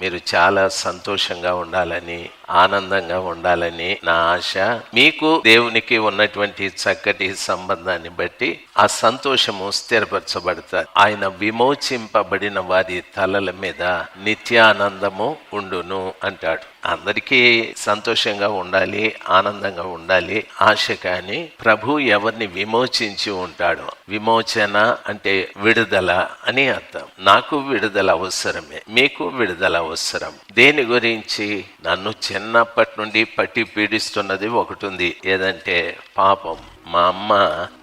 మీరు చాలా సంతోషంగా ఉండాలని ఆనందంగా ఉండాలని నా ఆశ. మీకు దేవునికి ఉన్నటువంటి చక్కటి సంబంధాన్ని బట్టి ఆ సంతోషము స్థిరపరచబడతారు. ఆయన విమోచింపబడిన వారి తలల మీద నిత్యానందము ఉండును అంటాడు. అందరికీ సంతోషంగా ఉండాలి ఆనందంగా ఉండాలి ఆశ కానీ ప్రభు ఎవరిని విమోచించి ఉంటాడో విమోచన అంటే విడుదల అని అర్థం. నాకు విడుదల అవసరమే మీకు విడుదల అవసరం. దేని గురించి? నన్ను చిన్నప్పటి నుండి పట్టి పీడిస్తున్నది ఒకటి ఉంది ఏదంటే పాపం. మా అమ్మ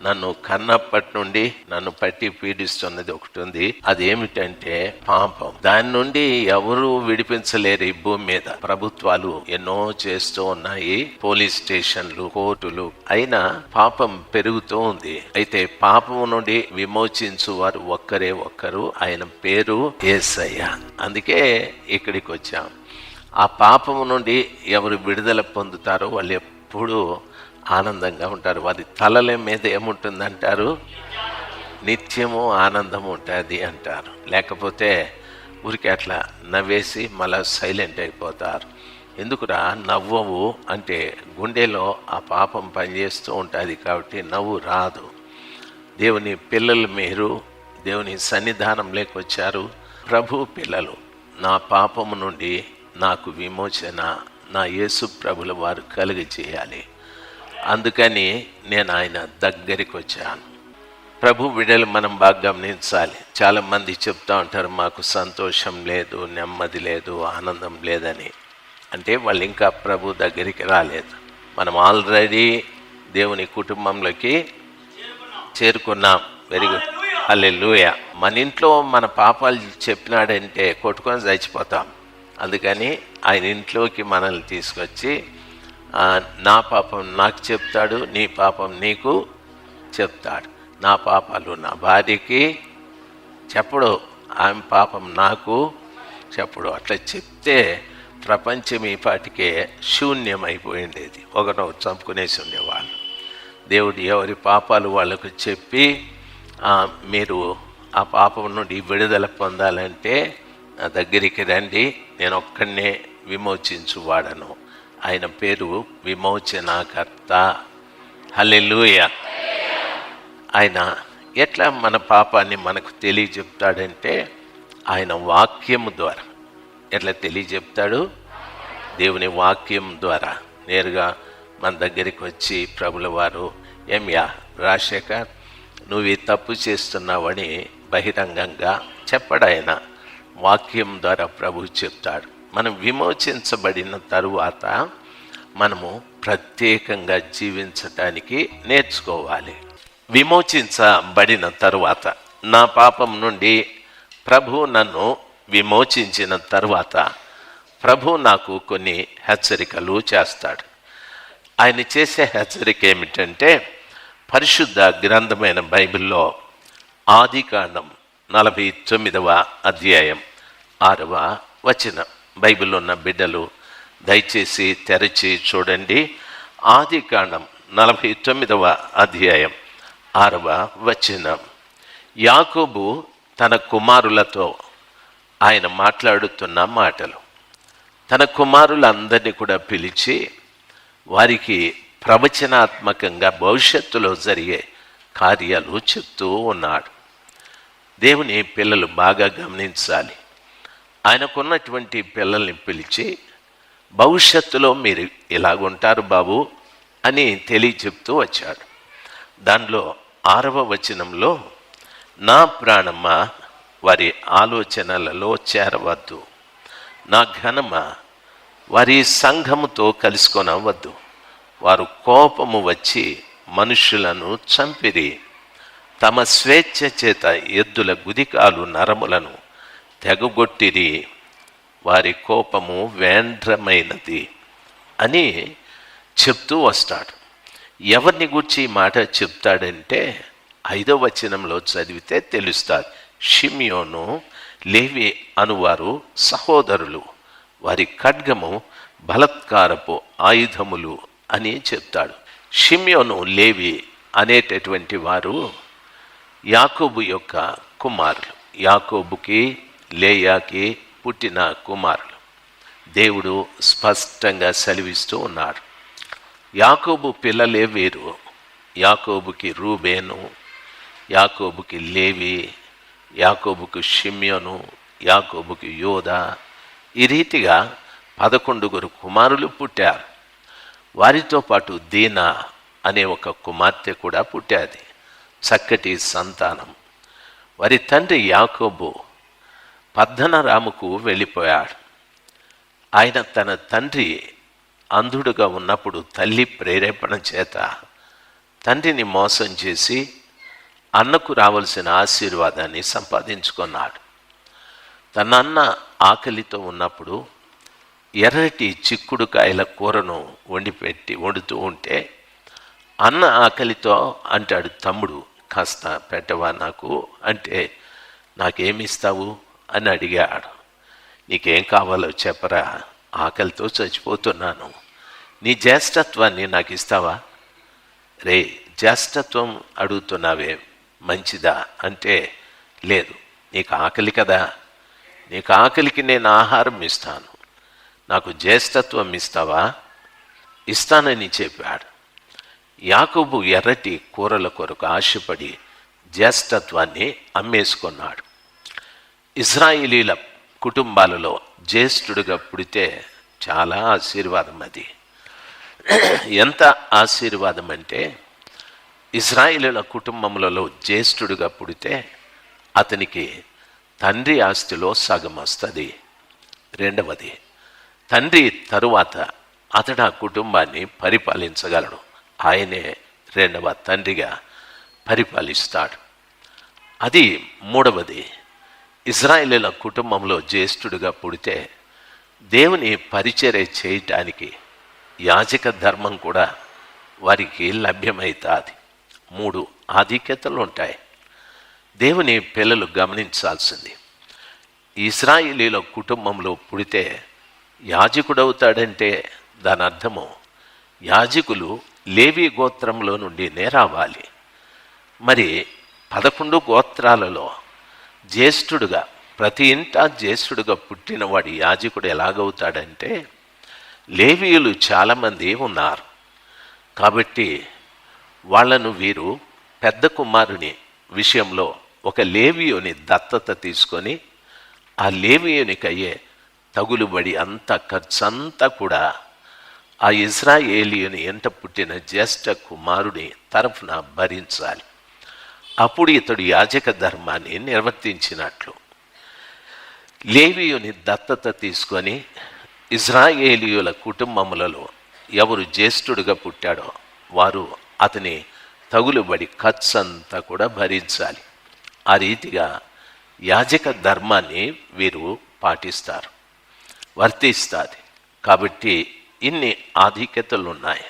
నన్ను కన్నప్పటి నుండి నన్ను పట్టి పీడిస్తున్నది ఒకటి ఉంది. అదేమిటంటే పాపం. దాని నుండి ఎవరు విడిపించలేరు ఈ భూమి మీద. ప్రభుత్వాలు ఎన్నో చేస్తూ ఉన్నాయి. పోలీస్ స్టేషన్లు కోర్టులు. అయినా పాపం పెరుగుతూ ఉంది. అయితే పాపం నుండి విమోచించు వారు ఒక్కరే ఒక్కరు. ఆయన పేరు ఏసయ్య. అందుకే ఇక్కడికి వచ్చాం. ఆ పాపము నుండి ఎవరు విడుదల పొందుతారో వాళ్ళు ఎప్పుడు ఆనందంగా ఉంటారు. వారి తలల మీద ఏముంటుందంటారు? నిత్యము ఆనందం ఉంటుంది అంటారు. లేకపోతే ఊరికి అట్లా నవ్వేసి మళ్ళా సైలెంట్ అయిపోతారు. ఎందుకురా? నవ్వవు అంటే గుండెలో ఆ పాపం పనిచేస్తూ ఉంటుంది కాబట్టి నవ్వు రాదు. దేవుని పిల్లలు మీరు దేవుని సన్నిధానం లేకొచ్చారు. ప్రభు పిల్లలు నా పాపము నుండి నాకు విమోచన నా యేసు ప్రభుల వారు కలిగి చేయాలి అందుకని నేను ఆయన దగ్గరికి వచ్చాను. ప్రభు విడలు మనం బాగా గమనించాలి. చాలామంది చెప్తూ చెప్తా ఉంటారు మాకు సంతోషం లేదు నెమ్మది లేదు ఆనందం లేదని. అంటే వాళ్ళు ఇంకా ప్రభు దగ్గరికి రాలేదు. మనం ఆల్రెడీ దేవుని కుటుంబంలోకి చేరుకున్నాం. వెరీ గుడ్ హల్లెలూయ మన ఇంట్లో మన పాపాలు చెప్పినాడంటే కొట్టుకొని చచ్చిపోతాం. అందుకని ఆయన ఇంట్లోకి మనల్ని తీసుకొచ్చి నా పాపం నాకు చెప్తాడు నీ పాపం నీకు చెప్తాడు. నా పాపాలు నా భార్యకి చెప్పడు ఆమె పాపం నాకు చెప్పడు. అట్లా చెప్తే ప్రపంచం ఈ పాటికే శూన్యమైపోయిండేది. ఒకటో చంపుకునేసి ఉండేవాళ్ళు దేవుడు ఎవరి పాపాలు వాళ్ళకు చెప్పి మీరు ఆ పాపం నుండి విడుదల పొందాలంటే నా దగ్గరికి రండి నేను ఒక్కడనే విమోచించువాడను. ఆయన పేరు విమోచనాకర్త. హల్లెలూయ. ఆయన ఎట్లా మన పాపాన్ని మనకు తెలియజెప్తాడంటే ఆయన వాక్యము ద్వారా. ఎట్లా తెలియజెప్తాడు? దేవుని వాక్యం ద్వారా. నేరుగా మన దగ్గరికి వచ్చి ప్రభుల వారు ఏమ్యా రాజశేఖర్ నువ్వు ఈ తప్పు చేస్తున్నావని బహిరంగంగా చెప్పడాయన వాక్యం ద్వారా ప్రభు చెప్తాడు. మనం విమోచించబడిన తరువాత మనము ప్రత్యేకంగా జీవించటానికి నేర్చుకోవాలి. విమోచించబడిన తరువాత నా పాపం నుండి ప్రభు నన్ను విమోచించిన తరువాత ప్రభు నాకు కొన్ని హెచ్చరికలు చేస్తాడు. ఆయన చేసే హెచ్చరిక ఏమిటంటే పరిశుద్ధ గ్రంథమైన బైబిల్లో ఆదికాండం నలభై తొమ్మిదవ అధ్యాయం ఆరవ వచనం. బైబిల్లో ఉన్న బిడ్డలు దయచేసి తెరచి చూడండి. ఆదికాండం నలభై తొమ్మిదవ అధ్యాయం ఆరవ వచనం. యాకోబు తన కుమారులతో ఆయన మాట్లాడుతున్న మాటలు. తన కుమారులందరినీ కూడా పిలిచి వారికి ప్రవచనాత్మకంగా భవిష్యత్తులో జరిగే కార్యాలు చెప్తూ ఉన్నాడు. దేవుని పిల్లలు బాగా గమనించాలి. ఆయనకున్నటువంటి పిల్లల్ని పిలిచి భవిష్యత్తులో మీరు ఇలాగుంటారు బాబు అని తెలియచెప్తూ వచ్చాడు. దానిలో ఆరవ వచనంలో నా ప్రాణమ్మ వారి ఆలోచనలలో చేరవద్దు. నా ఘనమ వారి సంఘముతో కలుసుకొనవద్దు. వారు కోపము వచ్చి మనుషులను చంపిరి. తమ స్వేచ్ఛ చేత ఎద్దుల గుదికాలు నరములను తెగగొట్టిరి వారి కోపము వేండ్రమైనది అని చెప్తూ వస్తాడు. ఎవరిని గురించి ఈ మాట చెప్తాడంటే ఐదో వచనంలో చదివితే తెలుస్తుంది. షిమియోను లేవి అనువారు సహోదరులు వారి ఖడ్గము బలత్కారపు ఆయుధములు అని చెప్తాడు. షిమియోను లేవి అనేటటువంటి వారు యాకోబు యొక్క కుమారులు. యాకోబుకి లేయాకి పుట్టిన కుమారులు. దేవుడు స్పష్టంగా సెలవిస్తూ ఉన్నాడు యాకోబు పిల్లలే వేరు. యాకోబుకి రూబేను యాకోబుకి లేవి యాకోబుకు షిమ్యోను యాకోబుకి యోధ ఈ రీతిగా పదకొండుగురు కుమారులు పుట్టారు. వారితో పాటు దీనా అనే ఒక కుమార్తె కూడా పుట్టాది. చక్కటి సంతానం. వారి తండ్రి యాకోబు పద్దనరాముకు వెళ్ళిపోయాడు. ఆయన తన తండ్రి అంధుడుగా ఉన్నప్పుడు తల్లి ప్రేరేపణ చేత తండ్రిని మోసం చేసి అన్నకు రావలసిన ఆశీర్వాదాన్ని సంపాదించుకున్నాడు. తన అన్న ఆకలితో ఉన్నప్పుడు ఎర్రటి చిక్కుడుకాయల కూరను వండిపెట్టి వండుతూ ఉంటే అన్న ఆకలితో అంటాడు తమ్ముడు కాస్త పెట్టవా నాకు? అంటే నాకేమిస్తావు అని అడిగాడు. నీకేం కావాలో చెప్పరా ఆకలితో చచ్చిపోతున్నాను. నీ జ్యేష్ఠత్వాన్ని నాకు ఇస్తావా? రే జ్యేష్ఠత్వం అడుగుతున్నావే మంచిదా? అంటే లేదు నీకు ఆకలి కదా. నీకు ఆకలికి నేను ఆహారం ఇస్తాను. నాకు జ్యేష్ఠత్వం ఇస్తావా? ఇస్తానని చెప్పాడు. యాకోబు ఎర్రటి కూరల కొరకు ఆశపడి జ్యేష్ఠత్వాన్ని అమ్మేసుకున్నాడు. ఇజ్రాయిలీల కుటుంబాలలో జ్యేష్ఠుడిగా పుడితే చాలా ఆశీర్వాదం అది. ఎంత ఆశీర్వాదం అంటే ఇజ్రాయిలీల కుటుంబములలో జ్యేష్ఠుడిగా పుడితే అతనికి తండ్రి ఆస్తిలో సగం వస్తుంది. రెండవది తండ్రి తరువాత అతడు ఆ కుటుంబాన్ని పరిపాలించగలడు. ఆయనే రెండవ తండ్రిగా పరిపాలిస్తాడు. అది మూడవది ఇజ్రాయేలీల కుటుంబంలో జ్యేష్ఠుడిగా పుడితే దేవుని పరిచర్య చేయటానికి యాజక ధర్మం కూడా వారికి లభ్యమవుతుంది మూడు ఆధిక్యతలు ఉంటాయి. దేవుని పిల్లలు గమనించాల్సింది. ఇస్రాయిలీల కుటుంబంలో పుడితే యాజకుడవుతాడంటే దాని అర్థము యాజకులు లేవి గోత్రంలో నుండి నేరావాలి. మరి పదకొండు గోత్రాలలో జ్యేష్ఠుడుగా ప్రతి ఇంటా జ్యేష్ఠుడుగా పుట్టినవాడి యాజకుడు ఎలాగవుతాడంటే లేవీయులు చాలామంది ఉన్నారు. కాబట్టి వాళ్ళను వీరు పెద్ద కుమారుని విషయంలో ఒక లేవియుని దత్తత తీసుకొని ఆ లేవియునికి అయ్యే తగులుబడి అంత ఖర్చంతా కూడా ఆ ఇజ్రాయేలియుని ఎంట పుట్టిన జ్యేష్ఠ కుమారుని తరఫున భరించాలి. అప్పుడు ఇతడు యాజక ధర్మాన్ని నిర్వర్తించినట్లు. లేవియుని దత్తత తీసుకొని ఇజ్రాయేలీయుల కుటుంబములలో ఎవరు జ్యేష్ఠుడుగా పుట్టాడో వారు అతని తగులుబడి ఖర్చంతా కూడా భరించాలి. ఆ రీతిగా యాజక ధర్మాన్ని వీరు పాటిస్తారు వర్తిస్తుంది కాబట్టి ఇన్ని ఆధిక్యతలు ఉన్నాయి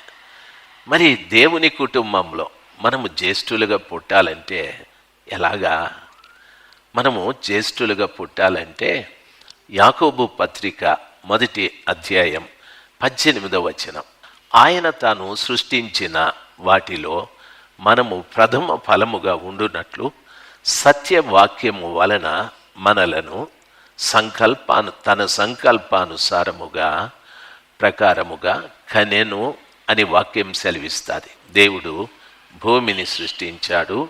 మరి దేవుని కుటుంబంలో మనము జ్యేష్ఠులుగా పుట్టాలంటే ఎలాగా? మనము జ్యేష్ఠులుగా పుట్టాలంటే యాకోబు పత్రిక మొదటి అధ్యాయం పద్దెనిమిదవ వచనం. ఆయన తాను సృష్టించిన వాటిలో మనము ప్రథమ ఫలముగా ఉండునట్లు సత్యవాక్యము వలన మనలను సంకల్పాను తన సంకల్పానుసారముగా ప్రకారముగా కనెను అని వాక్యం సెలవిస్తుంది. దేవుడు భూమిని సృష్టించాడు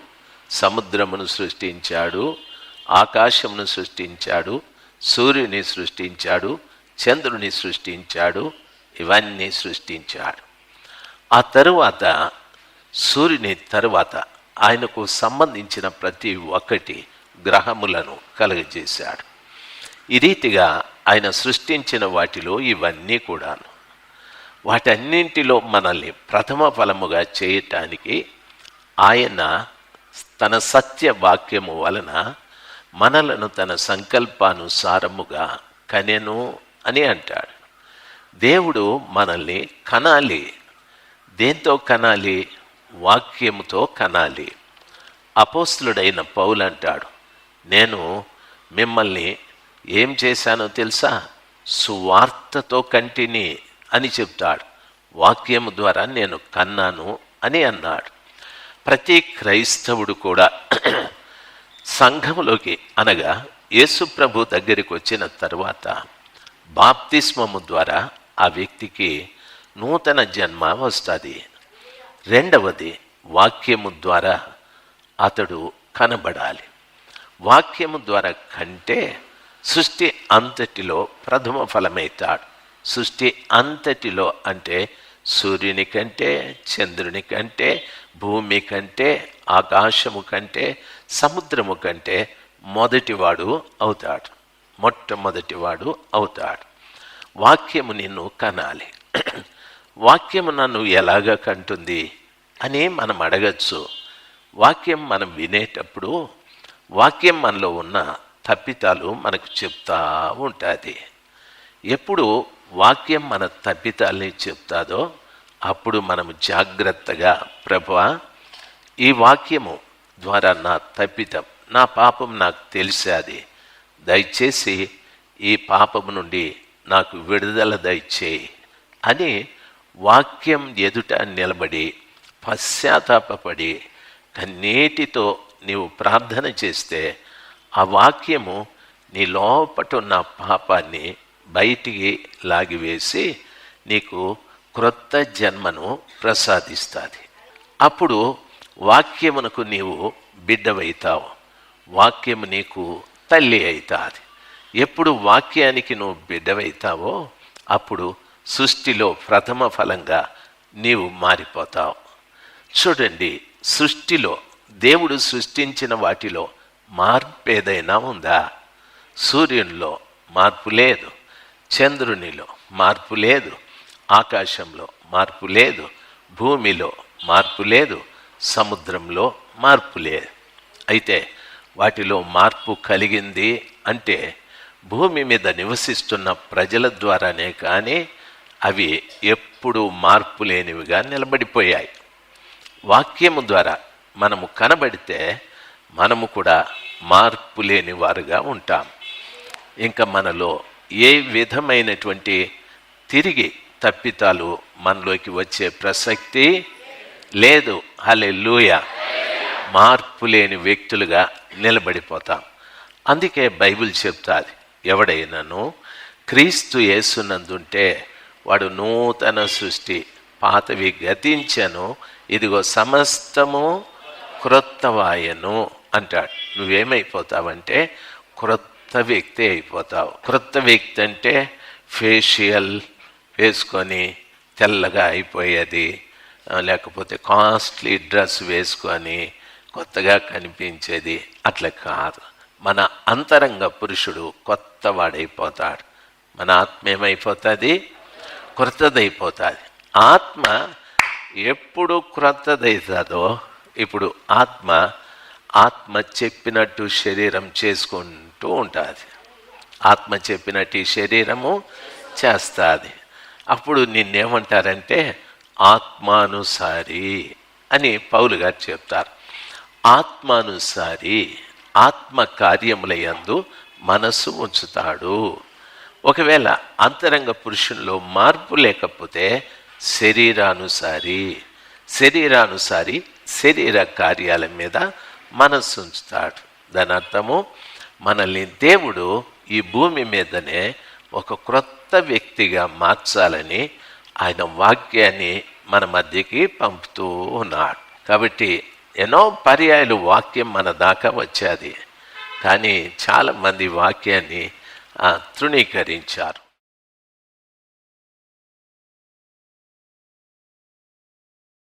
సముద్రమును సృష్టించాడు ఆకాశమును సృష్టించాడు సూర్యుని సృష్టించాడు చంద్రుని సృష్టించాడు ఇవన్నీ సృష్టించాడు. ఆ తరువాత సూర్యుని తరువాత ఆయనకు సంబంధించిన ప్రతి ఒక్కటి గ్రహములను కలుగజేశాడు. ఈ రీతిగా ఆయన సృష్టించిన వాటిలో ఇవన్నీ కూడాను. వాటన్నింటిలో మనల్ని ప్రథమ ఫలముగా చేయటానికి ఆయన తన సత్య వాక్యము వలన మనలను తన సంకల్పానుసారముగా కనెను అని అంటాడు. దేవుడు మనల్ని కనాలి. దేంతో కనాలి? వాక్యముతో కనాలి. అపోస్తుడైన పౌలు అంటాడు నేను మిమ్మల్ని ఏం చేశానో తెలుసా? సువార్తతో కంటిని అని చెప్తాడు వాక్యము ద్వారా నేను కన్నాను అని అన్నాడు. ప్రతి క్రైస్తవుడు కూడా సంఘములోకి అనగా యేసుప్రభు దగ్గరికి వచ్చిన తర్వాత బాప్తిస్మము ద్వారా ఆ వ్యక్తికి నూతన జన్మ వస్తుంది. రెండవది వాక్యము ద్వారా అతడు కనబడాలి. వాక్యము ద్వారా కంటే సృష్టి అంతటిలో ప్రథమ ఫలమవుతాడు సృష్టి అంతటిలో అంటే సూర్యుని కంటే చంద్రుని కంటే భూమి కంటే ఆకాశము కంటే సముద్రము కంటే మొదటివాడు అవుతాడు. మొట్టమొదటివాడు అవుతాడు. వాక్యము నిన్ను కనాలి. వాక్యము నన్ను ఎలాగ కంటుంది అని మనం అడగచ్చు. వాక్యం మనం వినేటప్పుడు వాక్యం మనలో ఉన్న తప్పితాలు మనకు చెప్తా ఉంటుంది. ఎప్పుడు వాక్యం మన తప్పితాల్ని చెప్తాదో అప్పుడు మనం జాగ్రత్తగా ప్రభా ఈ వాక్యము ద్వారా నా తప్పితం నా పాపం నాకు తెలిసాది. దయచేసి ఈ పాపము నుండి నాకు విడుదల దయచేయి అని వాక్యం ఎదుట నిలబడి పశ్చాత్తాపడి కన్నీటితో నీవు ప్రార్థన చేస్తే ఆ వాక్యము నీ లోపటున్న పాపాన్ని బయటికి లాగివేసి నీకు క్రొత్త జన్మను ప్రసాదిస్తుంది. అప్పుడు వాక్యమునకు నీవు బిడ్డవైతావు. వాక్యము నీకు తల్లి అవుతుంది ఎప్పుడు వాక్యానికి నువ్వు బిడ్డవైతావో అప్పుడు సృష్టిలో ప్రథమ ఫలంగా నీవు మారిపోతావు. చూడండి సృష్టిలో దేవుడు సృష్టించిన వాటిలో మార్పు ఏదైనా ఉందా? సూర్యునిలో మార్పు లేదు. చంద్రునిలో మార్పు లేదు ఆకాశంలో మార్పు లేదు భూమిలో మార్పు లేదు సముద్రంలో మార్పు లేదు అయితే వాటిలో మార్పు కలిగింది అంటే భూమి మీద నివసిస్తున్న ప్రజల ద్వారానే కానీ అవి ఎప్పుడూ మార్పు లేనివిగా నిలబడిపోయాయి. వాక్యము ద్వారా మనము కనబడితే మనము కూడా మార్పు లేని వారుగా ఉంటాం. ఇంకా మనలో ఏ విధమైనటువంటి తిరిగి తప్పితాలు మనలోకి వచ్చే ప్రసక్తి లేదు. హలే మార్పు లేని వ్యక్తులుగా నిలబడిపోతాం. అందుకే బైబిల్ చెప్తాది ఎవడైనాను క్రీస్తు యేసునందుంటే వాడు నూతన సృష్టి పాతవి గతించను ఇదిగో సమస్తము క్రొత్తవాయను అంటాడు. నువ్వేమైపోతావంటే క్రొత్త వ్యక్తి అయిపోతావు. క్రొత్త వ్యక్తి అంటే ఫేషియల్ వేసుకొని తెల్లగా అయిపోయేది. లేకపోతే కాస్ట్లీ డ్రెస్ వేసుకొని కొత్తగా కనిపించేది. అట్లా కాదు. మన అంతరంగ పురుషుడు కొత్త వాడైపోతాడు మన ఆత్మ ఏమైపోతుంది? క్రొత్తదైపోతుంది ఆత్మ ఎప్పుడు క్రొత్తదవుతుందో ఇప్పుడు ఆత్మ ఆత్మ చెప్పినట్టు శరీరం చేస్తూ ఉంటుంది. ఆత్మ చెప్పినట్టు ఈ శరీరము చేస్తుంది. అప్పుడు నిన్నేమంటారంటే ఆత్మానుసారి అని పౌలు గారు చెప్తారు. ఆత్మానుసారి ఆత్మ కార్యములయందు మనస్సు ఉంచుతాడు. ఒకవేళ అంతరంగ పురుషుల్లో మార్పు లేకపోతే శరీరానుసారి శరీరానుసారి శరీర కార్యాల మీద మనస్సు ఉంచుతాడు. దాని అర్థము మనల్ని దేవుడు ఈ భూమి మీదనే ఒక క్రొత్త వ్యక్తిగా మార్చాలని ఆయన వాక్యాన్ని మన మధ్యకి పంపుతూ ఉన్నాడు. కాబట్టి ఎన్నో పర్యాయాలు వాక్యం మన దాకా వచ్చేది. కానీ చాలామంది వాక్యాన్ని తృణీకరించారు.